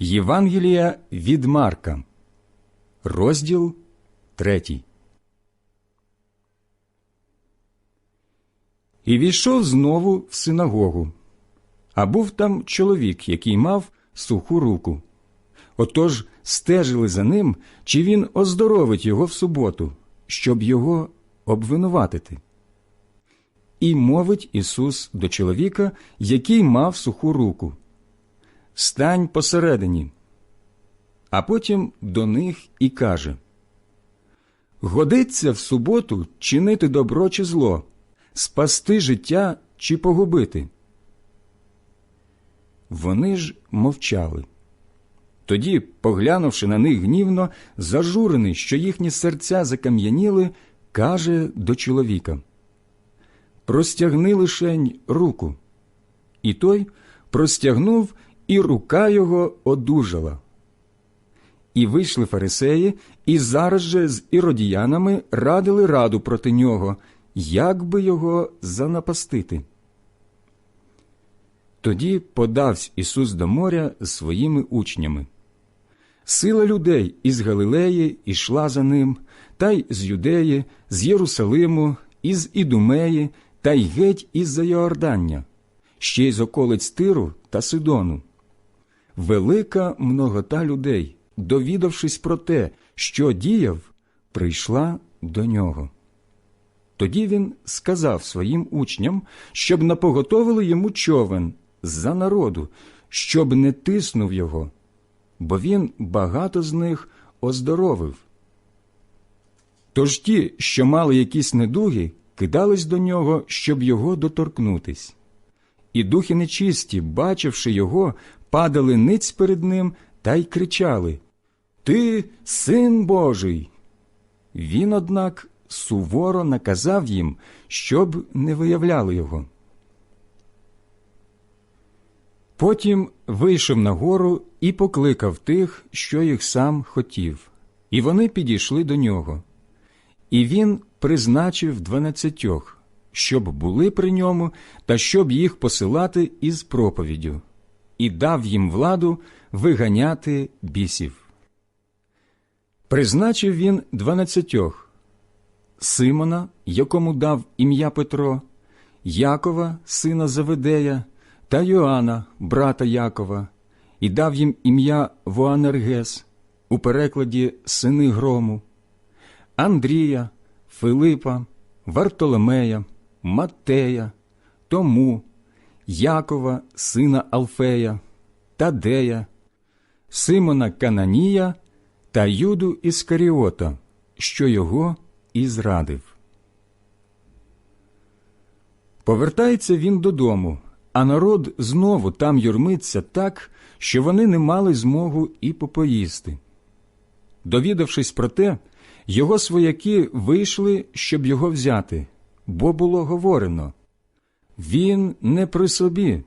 Євангелія від Марка, розділ третій. І війшов знову в синагогу. А був там чоловік, який мав суху руку. Отож стежили за ним, чи він оздоровить його в суботу, щоб його обвинуватити. І мовить Ісус до чоловіка, який мав суху руку Стань посередині. А потім до них і каже Годиться в суботу чинити добро чи зло, спасти життя чи погубити. Вони ж мовчали. Тоді, поглянувши на них гнівно, зажурений, що їхні серця закам'яніли, каже до чоловіка Простягни лишень руку. І той простягнув, і рука його одужала. І вийшли фарисеї, і зараз же з іродіянами радили раду проти нього, як би його занапастити. Тоді подався Ісус до моря з своїми учнями. Сила людей із Галилеї ішла за ним, та й з Юдеї, з Єрусалиму, із Ідумеї, та й геть із за Йордання, ще й з околиць Тиру та Сидону. Велика многота людей, довідавшись про те, що діяв, прийшла до нього. Тоді він сказав своїм учням, щоб напоготовили йому човен за народу, щоб не тиснув його, бо він багато з них оздоровив. Тож ті, що мали якісь недуги, кидались до нього, щоб його доторкнутись. І духи нечисті, бачивши його, падали ниць перед ним та й кричали Ти син Божий. Він, однак, суворо наказав їм, щоб не виявляли його. Потім вийшов на гору і покликав тих, що їх сам хотів, і вони підійшли до нього. І він призначив дванадцятьох, щоб були при ньому та щоб їх посилати із проповіддю, і дав їм владу виганяти бісів. Призначив він дванадцятьох Симона, якому дав ім'я Петро, Якова, сина Заведея, та Йоанна, брата Якова, і дав їм ім'я Воанергес, у перекладі сини грому, Андрія, Филипа, Вартоломея, Маттея, Тому, Якова, сина Алфея, Тадея, Симона Кананія та Юду Іскаріота, що його і зрадив. Повертається він додому, а народ знову там юрмиться так, що вони не мали змогу і попоїсти. Довідавшись про те, його свояки вийшли, щоб його взяти, бо було говорено він не при собі.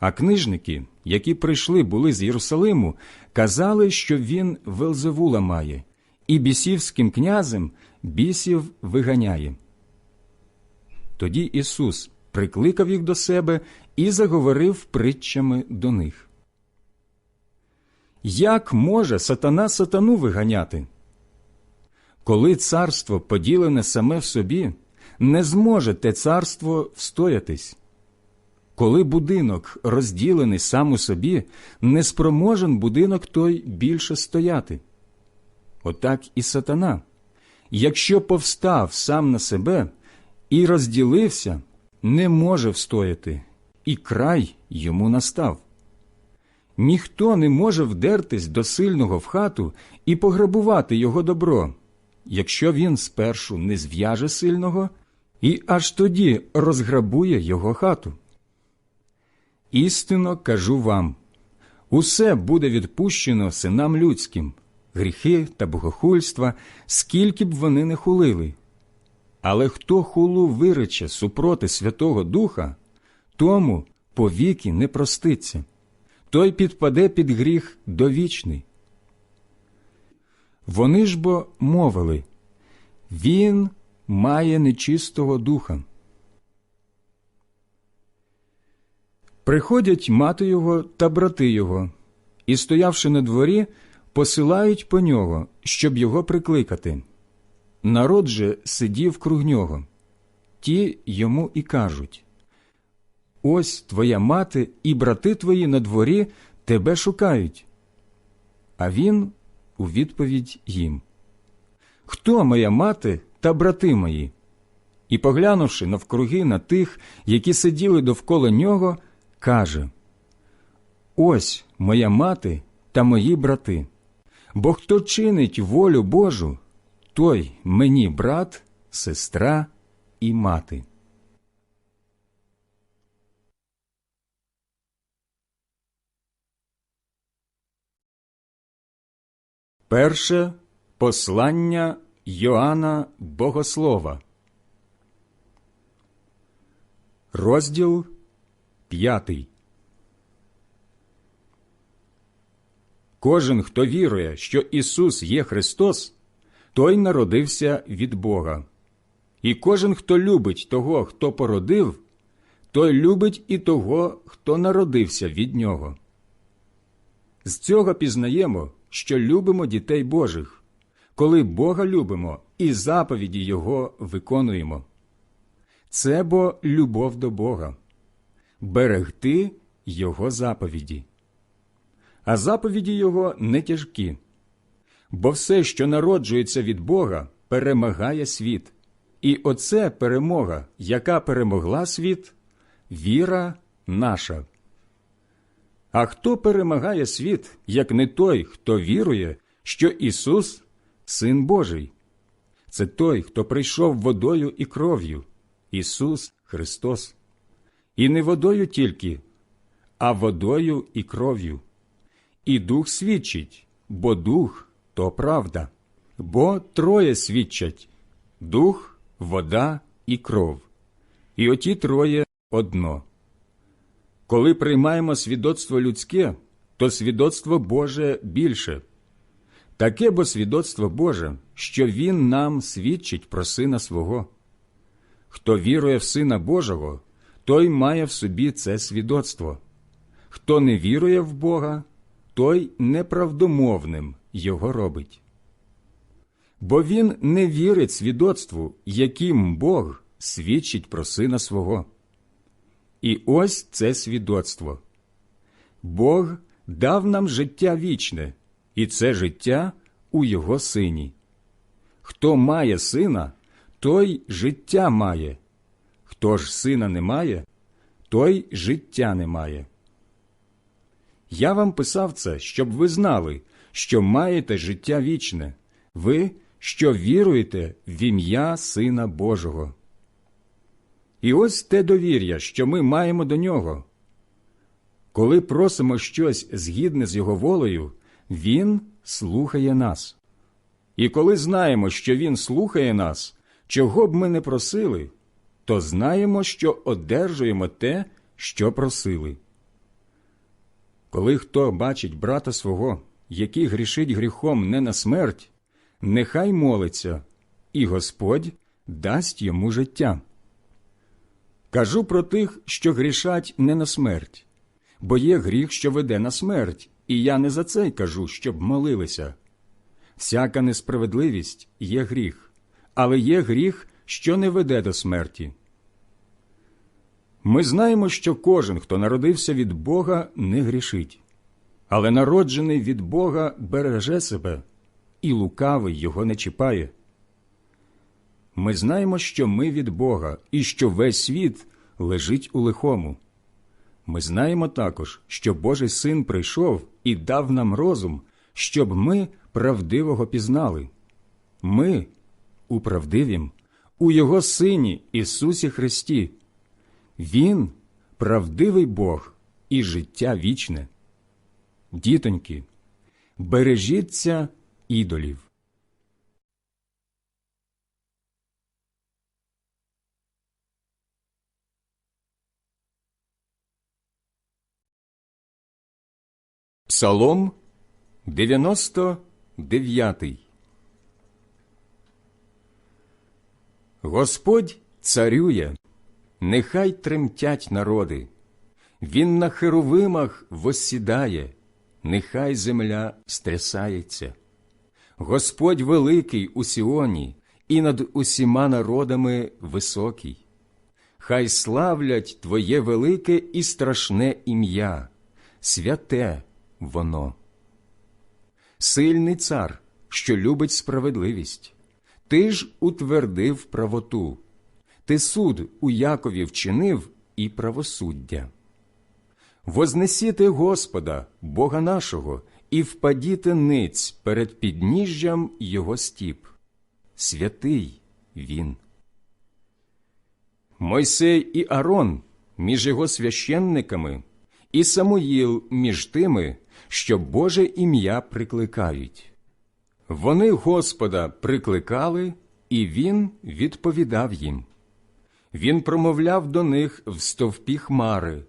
А книжники, які прийшли були з Єрусалиму, казали, що він Велзевула має, і бісівським князем бісів виганяє. Тоді Ісус прикликав їх до себе і заговорив притчами до них. Як може сатана сатану виганяти? Коли царство поділене саме в собі, не зможе те царство встоятись. Коли будинок розділений сам у собі, не спроможен будинок той більше стояти. Отак і сатана. Якщо повстав сам на себе і розділився, не може встояти, і край йому настав. Ніхто не може вдертись до сильного в хату і пограбувати його добро, якщо він спершу не зв'яже сильного і аж тоді розграбує його хату. Істинно кажу вам усе буде відпущено синам людським, гріхи та богохульства, скільки б вони не хулили. Але хто хулу вирече супроти Святого Духа, тому повіки не проститься, той підпаде під гріх довічний. Вони ж бо мовили Він має нечистого духа. Приходять мати його та брати його і, стоявши на дворі, посилають по нього, щоб його прикликати. Народ же сидів круг нього. Ті йому і кажуть Ось твоя мати і брати твої на дворі тебе шукають. А він у відповідь їм Хто моя мати та брати мої? І, поглянувши навкруги на тих, які сиділи довкола нього, каже Ось моя мати та мої брати. Бо хто чинить волю Божу, той мені брат, сестра і мати. Перше послання Йоанна Богослова, розділ п'ятий. Кожен, хто вірує, що Ісус є Христос, той народився від Бога. І кожен, хто любить того, хто породив, той любить і того, хто народився від нього. З цього пізнаємо, що любимо дітей Божих, коли Бога любимо і заповіді Його виконуємо. Це бо любов до Бога, берегти Його заповіді. А заповіді Його не тяжкі, бо все, що народжується від Бога, перемагає світ. І оце перемога, яка перемогла світ, віра наша. А хто перемагає світ, як не той, хто вірує, що Ісус Син Божий? Це той, хто прийшов водою і кров'ю, Ісус Христос. І не водою тільки, а водою і кров'ю. І Дух свідчить, бо Дух то правда, бо троє свідчать Дух, вода і кров. І оті троє одно. Коли приймаємо свідоцтво людське, то свідоцтво Боже більше. Таке бо свідоцтво Боже, що Він нам свідчить про Сина свого. Хто вірує в Сина Божого, той має в собі це свідоцтво. Хто не вірує в Бога, той неправдомовним його робить. Бо він не вірить свідоцтву, яким Бог свідчить про Сина свого. І ось це свідоцтво. Бог дав нам життя вічне, і це життя у Його Сині. Хто має сина, той життя має, хто ж сина не має, той життя не має. Я вам писав це, щоб ви знали, що маєте життя вічне, ви, що віруєте в ім'я Сина Божого. І ось те довір'я, що ми маємо до нього. Коли просимо щось згідне з його волею, Він слухає нас. І коли знаємо, що Він слухає нас, чого б ми не просили, то знаємо, що одержуємо те, що просили. Коли хто бачить брата свого, який грішить гріхом не на смерть, нехай молиться, і Господь дасть йому життя. Кажу про тих, що грішать не на смерть, бо є гріх, що веде на смерть, і я не за це й кажу, щоб молилися. Всяка несправедливість є гріх, але є гріх, що не веде до смерті. Ми знаємо, що кожен, хто народився від Бога, не грішить, але народжений від Бога береже себе, і лукавий його не чіпає. Ми знаємо, що ми від Бога і що весь світ лежить у лихому. Ми знаємо також, що Божий син прийшов і дав нам розум, щоб ми правдивого пізнали. Ми у правдивім, у Його Сині Ісусі Христі. Він правдивий Бог і життя вічне. Дітоньки, бережіться ідолів. Псалом 99 Господь царює, нехай тремтять народи. Він на херовимах воссідає, нехай земля стрясається. Господь великий у Сіоні і над усіма народами високий. Хай славлять Твоє велике і страшне ім'я, святе воно. Сильний цар, що любить справедливість, ти ж утвердив правоту, ти суд у Якові вчинив і правосуддя. Вознесіте Господа, Бога нашого, і впадіте ниць перед підніжжям Його стіп. Святий Він. Мойсей і Арон між його священниками, і Самуїл між тими, що Боже ім'я прикликають. Вони Господа прикликали, і Він відповідав їм. Він промовляв до них в стовпі хмари.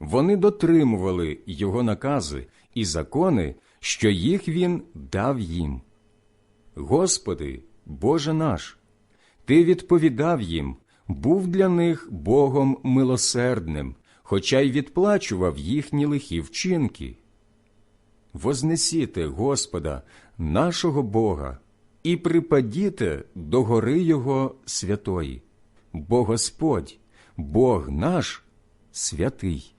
Вони дотримували його накази і закони, що їх він дав їм. Господи, Боже наш, Ти відповідав їм, був для них Богом милосердним, хоча й відплачував їхні лихі вчинки. Вознесіте Господа, нашого Бога, і припадіте до гори Його святої, бо Господь, Бог наш святий.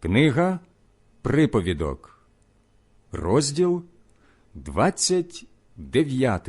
Книга Приповідок, розділ 29.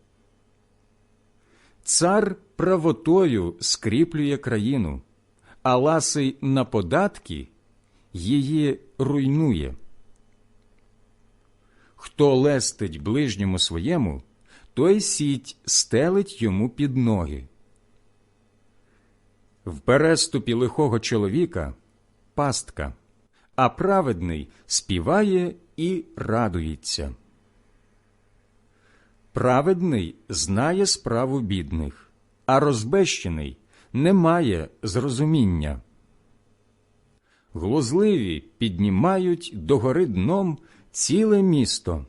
Цар правотою скріплює країну, а ласий на податки її руйнує. Хто лестить ближньому своєму, той сіть стелить йому під ноги. В переступі лихого чоловіка пастка, а праведний співає і радується. Праведний знає справу бідних, а розбещений не має зрозуміння. Глузливі піднімають догори дном ціле місто,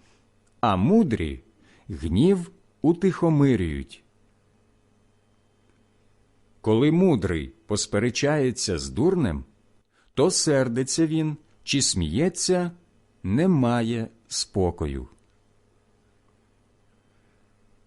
а мудрі гнів утихомирюють. Коли мудрий посперечається з дурнем, то сердиться він чи сміється, не має спокою.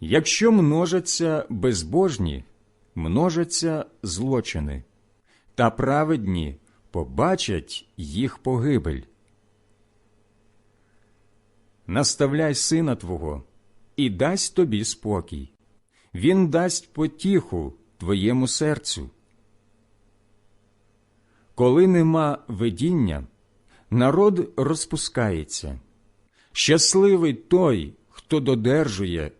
Якщо множаться безбожні, множаться злочини, та праведні побачать їх погибель. Наставляй сина твого і дасть тобі спокій, він дасть потіху твоєму серцю. Коли нема видіння, народ розпускається. Щасливий той, хто додержує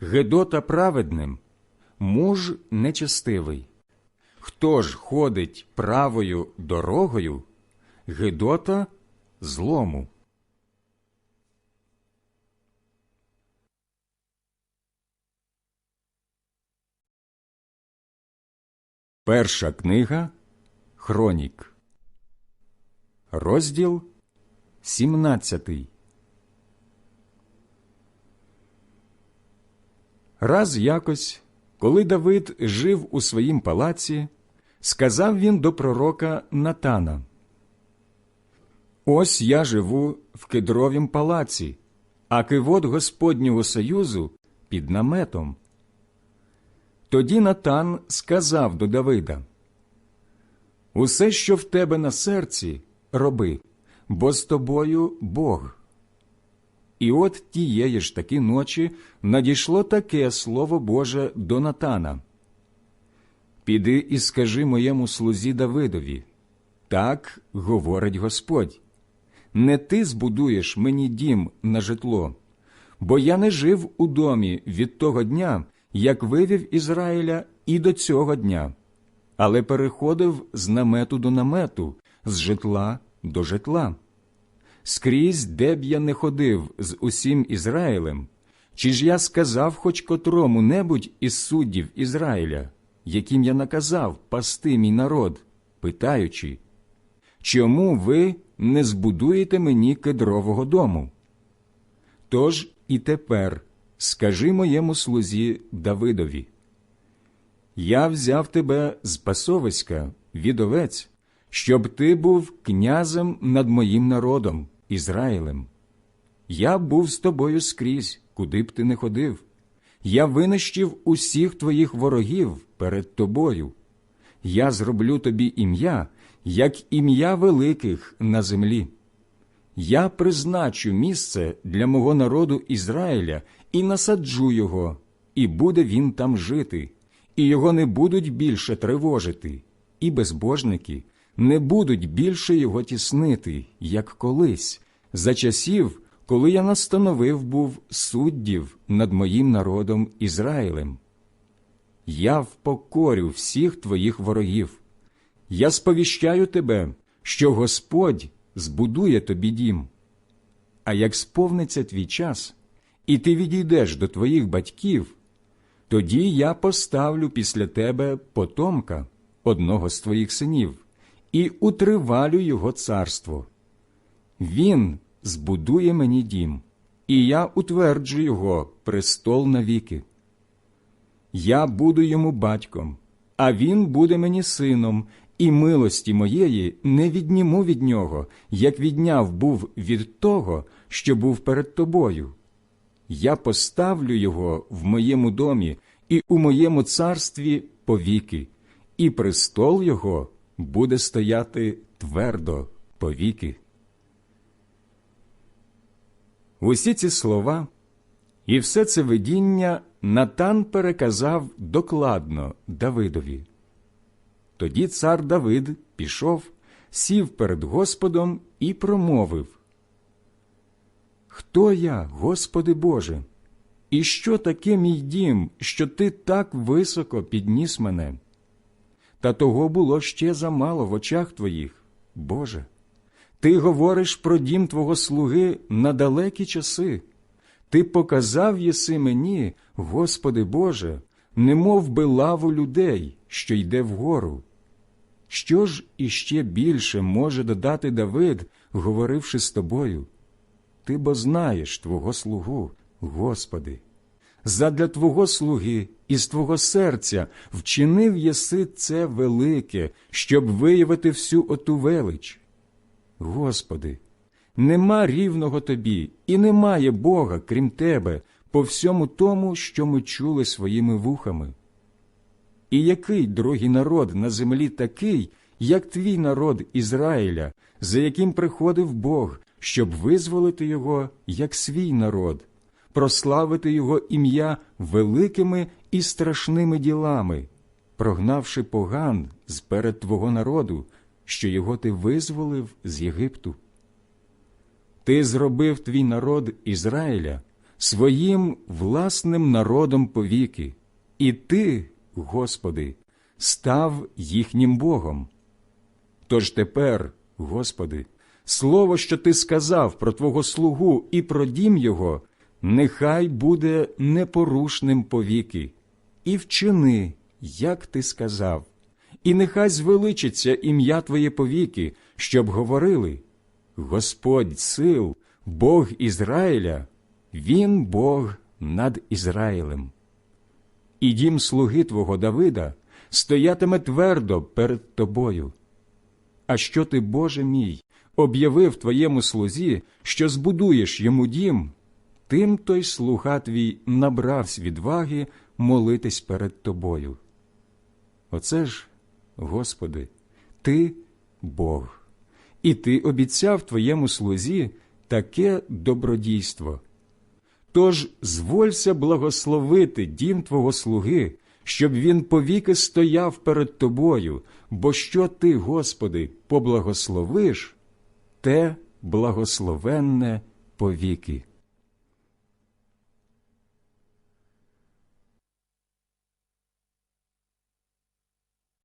Гедота праведним, муж нечестивий. Хто ж ходить правою дорогою, Гедота злому. Перша книга Хронік, розділ 17 Раз якось, коли Давид жив у своїм палаці, сказав він до пророка Натана Ось я живу в кедровім палаці, а кивот Господнього союзу під наметом. Тоді Натан сказав до Давида Усе, що в тебе на серці, роби, бо з тобою Бог. І от тієї ж таки ночі надійшло таке слово Боже до Натана. Піди і скажи моєму слузі Давидові. Так говорить Господь. Не ти збудуєш мені дім на житло, бо я не жив у домі від того дня, як вивів Ізраїля і до цього дня, але переходив з намету до намету, з житла до житла. Скрізь, де б я не ходив з усім Ізраїлем, чи ж я сказав хоч котрому небудь із суддів Ізраїля, яким я наказав пасти мій народ, питаючи, чому ви не збудуєте мені кедрового дому? Тож і тепер скажи моєму слузі Давидові, я взяв тебе з пасовиська, від овець, щоб ти був князем над моїм народом, Ізраїлем. Я був з тобою скрізь, куди б ти не ходив. Я винищив усіх твоїх ворогів перед тобою. Я зроблю тобі ім'я, як ім'я великих на землі. Я призначу місце для мого народу Ізраїля і насаджу його, і буде він там жити, і його не будуть більше тривожити, і безбожники не будуть більше його тіснити, як колись, за часів, коли я настановив був суддів над моїм народом Ізраїлем. Я впокорю всіх твоїх ворогів. Я сповіщаю тебе, що Господь збудує тобі дім. А як сповниться твій час, і ти відійдеш до твоїх батьків, тоді я поставлю після тебе потомка, одного з твоїх синів, і утривалю його царство. Він збудує мені дім, і я утверджу його престол навіки. Я буду йому батьком, а він буде мені сином, і милості моєї не відніму від нього, як відняв був від того, що був перед тобою. Я поставлю його в моєму домі і у моєму царстві повіки, і престол його буде стояти твердо повіки. Усі ці слова і все це видіння Натан переказав докладно Давидові. Тоді цар Давид пішов, сів перед Господом і промовив Хто я, Господи Боже, і що таке мій дім, що ти так високо підніс мене? Та того було ще замало в очах твоїх, Боже. Ти говориш про дім твого слуги на далекі часи. Ти показав єси мені, Господи Боже, немов би лаву людей, що йде вгору. Що ж іще більше може додати Давид, говоривши з тобою? Ти бо знаєш Твого слугу, Господи. Задля Твого слуги із Твого серця вчинив єси це велике, щоб виявити всю оту велич. Господи, нема рівного Тобі і немає Бога, крім Тебе, по всьому тому, що ми чули своїми вухами. І який другий народ на землі такий, як твій народ Ізраїля, за яким приходив Бог, щоб визволити його як свій народ, прославити його ім'я великими і страшними ділами, прогнавши поган з перед твого народу, що його ти визволив з Єгипту. Ти зробив твій народ Ізраїля своїм власним народом повіки, і ти, Господи, став їхнім Богом. Тож тепер, Господи, слово, що ти сказав про Твого слугу і про дім його, нехай буде непорушним повіки, і вчини, як ти сказав, і нехай звеличиться ім'я Твоє повіки, щоб говорили Господь сил, Бог Ізраїля, Він Бог над Ізраїлем. І дім слуги Твого Давида стоятиме твердо перед тобою. А що ти, Боже мій, об'явив твоєму слузі, що збудуєш йому дім, тим той слуга твій набравсь відваги молитись перед тобою. Оце ж, Господи, Ти Бог, і Ти обіцяв твоєму слузі таке добродійство. Тож зволься благословити дім Твого слуги, щоб він повіки стояв перед Тобою, бо що Ти, Господи, поблагословиш, те благословенне повіки.